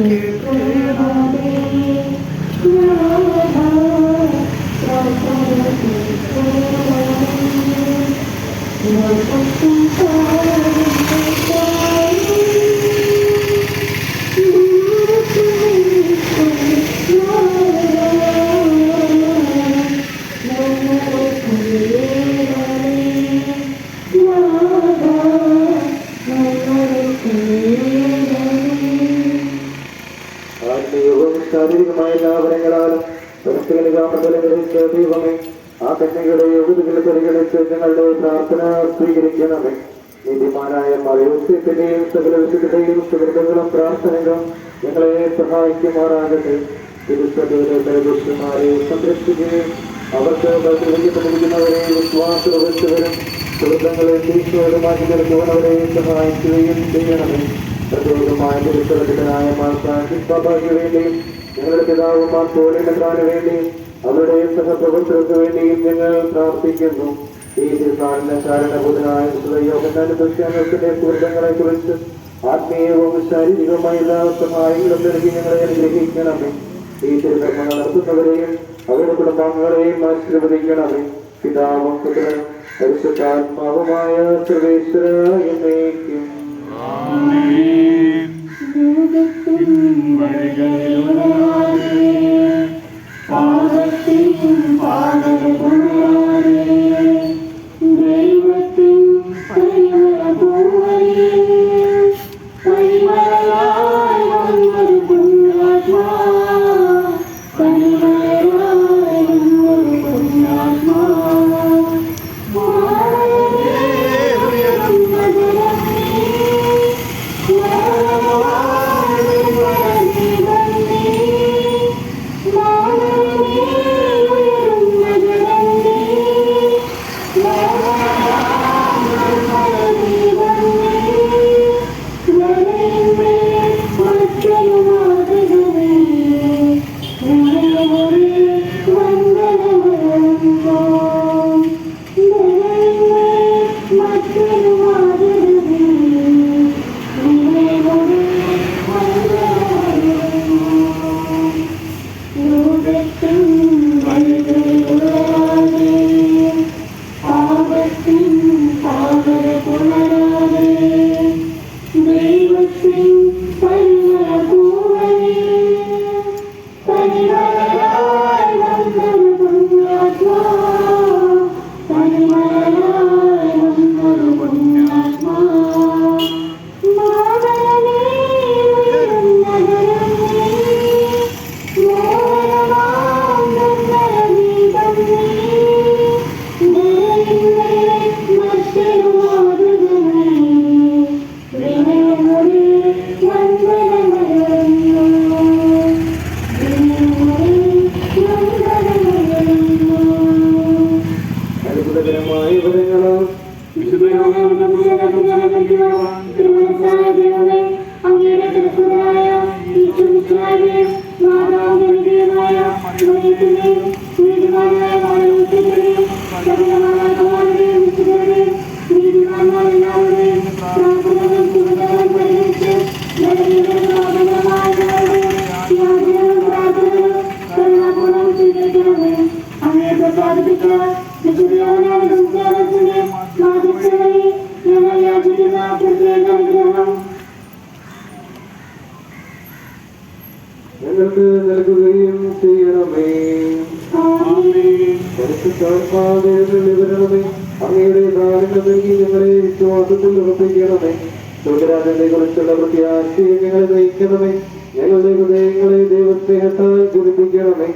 ആത്മീയവും പരിഗണിച്ച ദൈവമേ ആ കന്യകളെ യോഗ്യതകളെ പരിഗണിച്ച് ഞങ്ങളുടെ പ്രാർത്ഥന സ്വീകരിക്കണമേ. നീതിമാനായ മറിയോസ്യത്തിന്റെയും സകല വിശുദ്ധതയും സുഹൃത്തുക്കളും പ്രാർത്ഥനകളും ഞങ്ങളെ സഹായിക്കുമാറാകട്ടെ. തിരുസഭയിലെ പരദുഷ്ടന്മാരെ സംരക്ഷിക്കുകയും അവർക്ക് ബന്ധപ്പെട്ടിരിക്കുന്നവരെ വിശ്വാസവരും സുഹൃത്തുക്കളെ തീക്ഷണമാക്കി തീർക്കുവാനവരെ സഹായിക്കുകയും ചെയ്യണമേ. പ്രത്യേകമായ തിരുത്തലത്തിനായ മാർപ്പാക്ക് വേണ്ടിയും ഞങ്ങളുടെ പിതാവുമാർ തോലിനക്കാന് വേണ്ടി അവരുടെ സഹപ്രവർത്തകർക്ക് വേണ്ടിയും ഞങ്ങൾ പ്രാർത്ഥിക്കുന്നു. ഈ തിരുനാളിന് കാരണബുധനായ യോഗത്തിന്റെ കുരുടങ്ങളെ കുറിച്ച് ആത്മീയവും ശാരീരികവുമായ എല്ലാ സഹായങ്ങളും നൽകി ഞങ്ങളെ അനുഗ്രഹിക്കണമേ. ഈ തിരുക്കർമ്മങ്ങൾ നടത്തുന്നവരെയും അവരുടെ കുടുംബാംഗങ്ങളെയും ആശീർവദിക്കണമേ. പിതാവും പുത്രനും പരിശുദ്ധാത്മാവുമായ സർവേശ്വര Mm-hmm. നൽകി ഞങ്ങളെ വിശ്വാസത്തിൽ ഉറപ്പിക്കണമേ സ്വർഗരാജനെ കുറിച്ചുള്ള പ്രത്യാശയെ ഞങ്ങളെ നയിക്കണമേ. ഞങ്ങളുടെ ഹൃദയങ്ങളെ ദൈവസ്നേഹത്താൽ ചുരിപ്പിക്കണമേ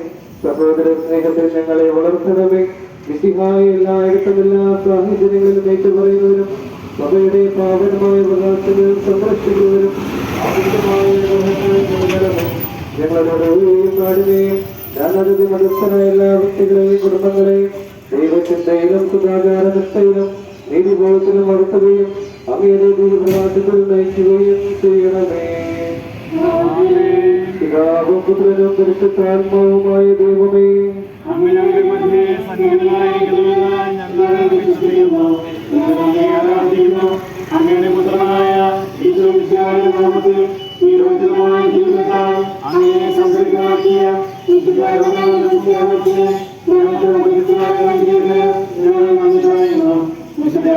സഹോദര സ്നേഹത്തിൽ ഞങ്ങളെ വളർത്തണമേ. വിശിഹായ എല്ലായിടത്തും എല്ലാ സാഹചര്യങ്ങളിലും ഏറ്റുപറയുന്നതിനും സഭയുടെ പാവനമായ പ്രകാശങ്ങൾ സംരക്ഷിക്കുന്നതിനും ഞങ്ങളുടെ നാടിനെയും ഞാനതിഥി മതസ്ഥരായ എല്ലാ വ്യക്തികളെയും കുടുംബങ്ങളെയും ദൈവത്തിന്റെയിലും സുഖാചാര നിഷ്ഠയിലും നീതിബോധത്തിലും വളർത്തുകയും അങ്ങയുടെ ദീർഘപ്രകാശത്തിൽ നയിക്കുകയും ചെയ്യണമേ. പിതാവും പുത്രനും പരിശുദ്ധാത്മാവുമായ ദൈവമേ. അങ്ങയുടെ പുത്രനായ ഈശോ നാമത്തിൽ ജീവിതത്താൽ അങ്ങയെ സംതൃപ്തനാക്കിയ ഞങ്ങൾക്ക് ഉപയുക്തമായ വഴിയിൽ ഞങ്ങൾ നന്ദി പറയുന്നു വിശുദ്ധ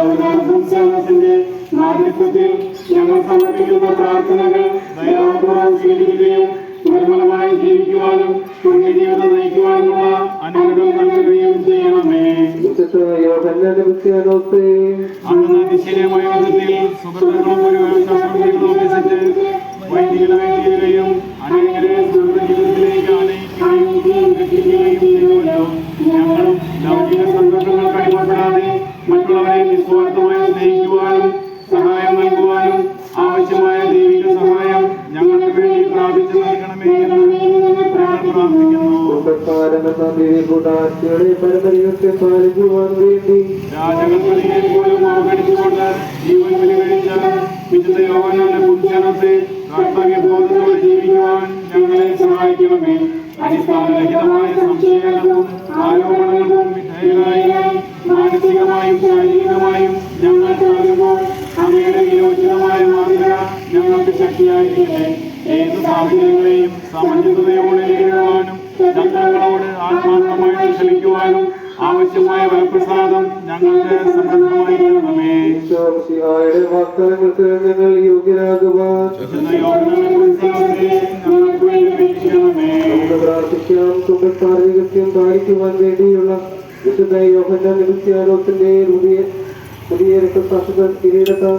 കോൺഗ്രസിന്റെ നേതൃത്വത്തിൽ ഞങ്ങൾ സമർപ്പിക്കുന്ന പ്രാർത്ഥനകൾ ദയാപൂർവം സ്വീകരിക്കുകയും നിർമ്മലമായി ജീവിക്കുവാനും പുണ്യജീവിതം നയിക്കുവാനുമുള്ള അനുഗ്രഹം നൽകുകയും ചെയ്യണമേ. അന്ന് നിശ്ചലമായ പുരുഷനത്തെ കർത്തവ്യബോധത്തോടെ ജീവിക്കുവാൻ ഞങ്ങളെ സഹായിക്കണമേ. അടിസ്ഥാനരഹിതമായ സംശയങ്ങൾക്കും ആരോപണങ്ങൾക്കും വിധേയരായി മാനസികമായും ശാരീരികമായും ഞങ്ങൾ തളരുമ്പോൾ അങ്ങയുടെ വിയോജിതമായ മാതൃക ഞങ്ങൾക്ക് ശക്തിയായിരിക്കട്ടെ. ഏത് സാഹചര്യങ്ങളെയും സമഞ്ജതയോടെ നേരിടുവാനും ഞങ്ങളോട് ആത്മാർത്ഥമായി ക്ഷമിക്കുവാനും ആവശ്യമായ വരപ്രസാദം ഞങ്ങൾക്ക് സമൃദ്ധമായി തരണമേ. വാഗ്ദാനങ്ങൾക്ക് ഞങ്ങൾ യോഗ്യരാകുവാൻ പ്രാർത്ഥിക്കാം കുമ്പസാരികത്യം പാലിക്കുവാൻ വേണ്ടിയുള്ള വിശുദ്ധ യോഹന്നാൻ ക്രിസ്ത്യാനോസിന്റെ പുതിയ പുതിയ രക്തസാക്ഷിത കിരീടത്താൽ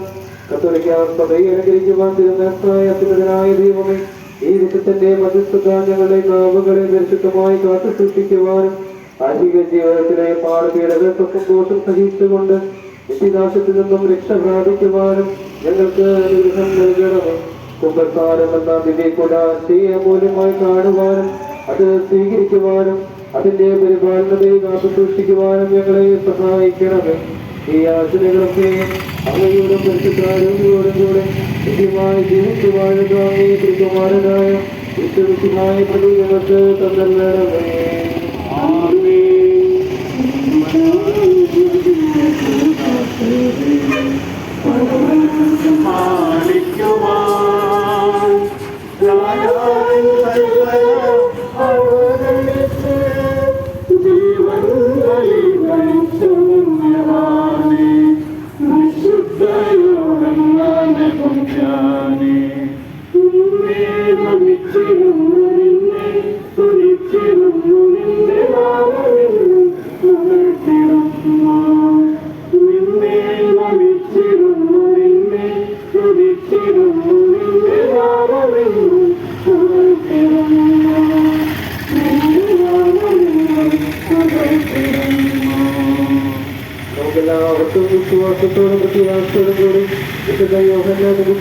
കത്തോലിക്ക സഭയെ അനുകരിക്കുവാൻ തിരുനേർത്തായ അത്യുന്നതനായ ദൈവമേ ഈ വിശുദ്ധന്റെ മധ്യസ്ഥത ഞങ്ങളുടെ നാവുകളെ പരിശുദ്ധമായി കാത്തു സൂക്ഷിക്കുവാനും ആത്മീക ജീവിതത്തിലെ പാടുപീടകൾക്ക് ദോഷം സഹിച്ചുകൊണ്ട് നിത്യനാശത്തിൽ നിന്നും രക്ഷ പ്രാപിക്കുവാനും ഞങ്ങൾക്ക് അനുഗ്രഹം നൽകണമേ. കുമ്പസാരം എന്ന ദിവ്യകുലാശയെ മൂല്യമായി കാണുവാനും അത് സ്വീകരിക്കുവാനും അതിന്റെ പരിപാലനതയെ കാത്തു സൂക്ഷിക്കുവാനും ഞങ്ങളെ സഹായിക്കണമേ. ഈ ആശനകളൊക്കെ അവയോടും പരിശുദ്ധാരോഗ്യോടും കൂടെ നിത്യമായി ജീവിച്ചു വാഴുക അങ്ങേ തിരുക്കുമാരനായ വിശ്വവിശുമായ പ്രതി ഞങ്ങൾക്ക് തന്നരണമേ.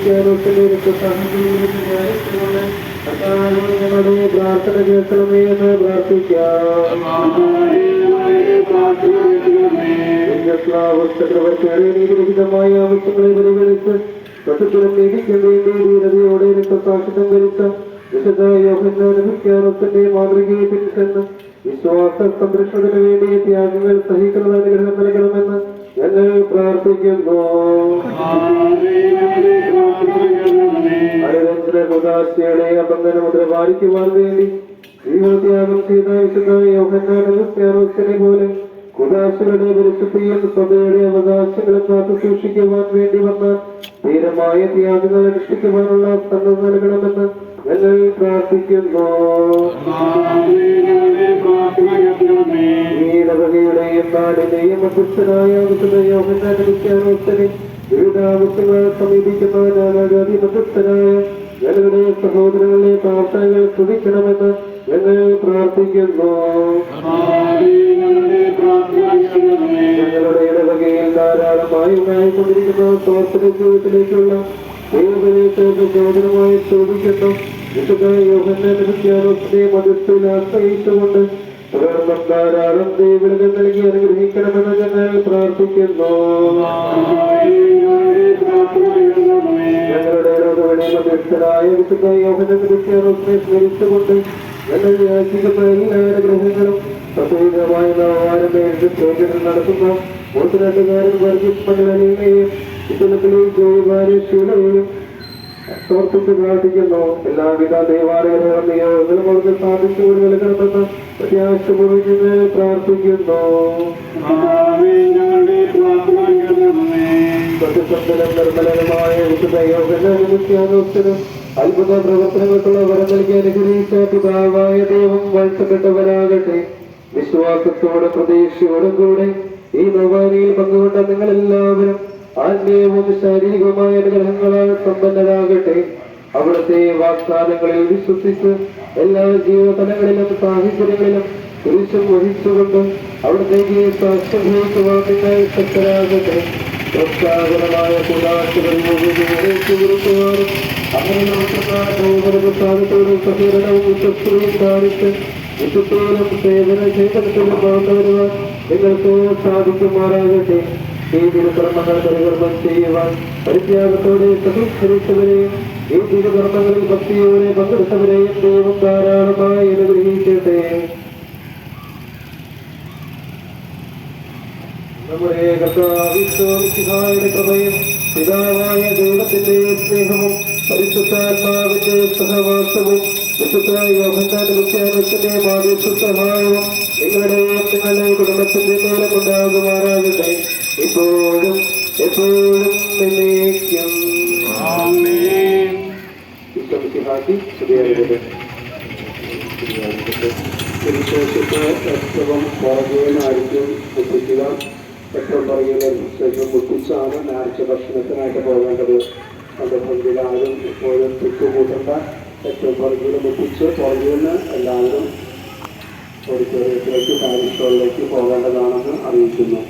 ക്രിസ്ത്യാനോസിന്റെ രക്തസാക്ഷികളുടെ ഞങ്ങളുടെ പ്രാർത്ഥന കേൾക്കണമേ എന്ന് പ്രാർത്ഥിക്കാം നീതിരഹിതമായ ആവശ്യങ്ങളെ പരിഗണിച്ച് സത്യത്തിലും നീതിക്കും വേണ്ടി ധീരതയോടെ രക്തസാക്ഷിതം ധരിച്ച വിശുദ്ധ യോഹന്നാനുഭവിക്കാനത്തിന്റെ മാതൃകയെ പിൻചെന്ന് വിശ്വാസ സംരക്ഷണത്തിന് വേണ്ടി ത്യാഗങ്ങൾ സഹിക്കുന്ന അനുഗ്രഹം നൽകണമെന്ന് ഞങ്ങൾ പ്രാർത്ഥിക്കുന്നു ഉദാസിയുടെ അബന്ധന മുദ്ര പാലിക്കുവാൻ വേണ്ടി ജീവത്യാഗം ചെയ്ത വിശുദ്ധ യോഹന്നാനുഭവിക്കാനോസിനെ പോലെ കുദാശകളുടെ പരിശുദ്ധിയും സഭയുടെ അവകാശങ്ങളും കാത്തു സൂക്ഷിക്കുവാൻ വേണ്ടി വന്ന ധീരമായ ത്യാഗങ്ങൾ അനുഷ്ഠിക്കുവാനുള്ള സന്നദ്ധ നൽകണമെന്ന് ഞങ്ങൾ പ്രാർത്ഥിക്കുന്നു. ഈടവകയുടെയും നാടിനെയും മധ്യസ്ഥനായ വിശുദ്ധ വിവിധ ആവശ്യങ്ങളെ സമീപിക്കുന്ന നാനാജാതി മധ്യസ്ഥനായ ഞങ്ങളുടെ സഹോദരങ്ങളെ പ്രാർത്ഥനകൾ സ്തുതിക്കണമെന്ന് ഞങ്ങൾ പ്രാർത്ഥിക്കുന്നു. ഞങ്ങളുടെ ഇടവകയിൽ ധാരാളമായി ഉണ്ടായിക്കൊണ്ടിരിക്കുന്ന സ്വാസ്ഥ്യ ജീവിതത്തിലേക്കുള്ള ദൈവത്തിലേക്ക് ചോദനമായി ചോദിക്കുന്നു വിശുദ്ധ യോഹന്നാനുഭവിക്കാനോസിനെ മധ്യസ്ഥയിൽ ആശ്രയിച്ചുകൊണ്ട് തുടർന്നും ധാരാളം ദൈവം നൽകി അനുഗ്രഹിക്കണമെന്ന് ഞങ്ങൾ പ്രാർത്ഥിക്കുന്നു. മധ്യസ്ഥരായ വിശുദ്ധ എല്ലാവിധ ദൈവാലയങ്ങളും സാധിച്ചു പ്രത്യാശപൂർവം പ്രാർത്ഥിക്കുന്നു. സത്യസന്ധനും നിർമ്മലനുമായ വിശുദ്ധ യോഗനും അത്ഭുത പ്രവർത്തനങ്ങൾക്കുള്ള വരം നൽകി അനുഗ്രഹിച്ച പിതാവായ ദൈവം വാഴ്ത്തപ്പെട്ടവരാകട്ടെ. വിശ്വാസത്തോടെ പ്രതീക്ഷയോടും കൂടെ ഈ നവാനിയിൽ പങ്കുകൊണ്ട നിങ്ങൾ എല്ലാവരും ആത്മീയവും ശാരീരികവുമായ അനുഗ്രഹങ്ങളാൽ സമ്പന്നരാകട്ടെ. അവിടുത്തെ വാഗ്ദാനങ്ങളിൽ വിശ്വസിച്ച് എല്ലാ ജീവതലങ്ങളിലും സാഹചര്യങ്ങളിലും കുരിശും വഹിച്ചുകൊണ്ട് അവിടത്തേക്ക് വഹിക്കുവാൻ നിങ്ങൾ ശക്തരാകട്ടെ പ്രസ്താവനമായ കുലാശുകളുവാനും അങ്ങനെ നടത്തുന്ന പ്രസാദത്തോടും സഹകരണവും വിശ്വസ്തയും കാണിച്ച് വിശുദ്ധയിലും സേവന സേവനത്തിലും വളർന്നു വരുവാൻ നിങ്ങൾക്ക് സാധിക്കുമാറാകട്ടെ. ഈ ദിനകർമ്മങ്ങൾ പരികർമ്മം ചെയ്യുവാൻ പരിത്യാഗത്തോടെ സഹീകരിച്ചവരെയും ഈ ദിനകർമ്മങ്ങളിൽ ഭക്തിയോടെ പങ്കെടുത്തവരെയും ദൈവം ധാരാളമായി നമ്മുടെ കർത്താവിശ്വമിശിഹായുടെ കൃപയും പിതാവായ ദൈവത്തിന്റെ സ്നേഹവും പരിശുദ്ധാത്മാവിന്റെ സഹവാസവും വിശുദ്ധ യോഹന്നാന്റെ വിദ്യാഭ്യാസത്തിന്റെ മാതൃസഹായവും നിങ്ങളുടെ നിങ്ങളുടെ കുടുംബത്തിന്റെ മേലെ ഉണ്ടാകുമാറാകട്ടെ ഇപ്പോഴും എപ്പോഴും ശരിയാകട്ടെ സുവിശേഷത്തെ ഏറ്റവും പുറകേനായിരിക്കും എത്തിക്കുക ഏറ്റവും പറയുന്ന ശേഷം മുട്ടിച്ചാണ് ഞായറാഴ്ച ഭക്ഷണത്തിനായിട്ട് പോകേണ്ടത്. അതിന്റെ മുൻപിൽ ആരും ഇപ്പോഴും തിക്കുകൂട്ടണ്ട ഏറ്റവും പുറകിൽ മുട്ടിച്ച് പുറകിൽ നിന്ന് എല്ലാവരും ഓഡിറ്റോറിയത്തിലേക്ക് പാരിഷോളിലേക്ക് പോകേണ്ടതാണെന്ന് അറിയിക്കുന്നു.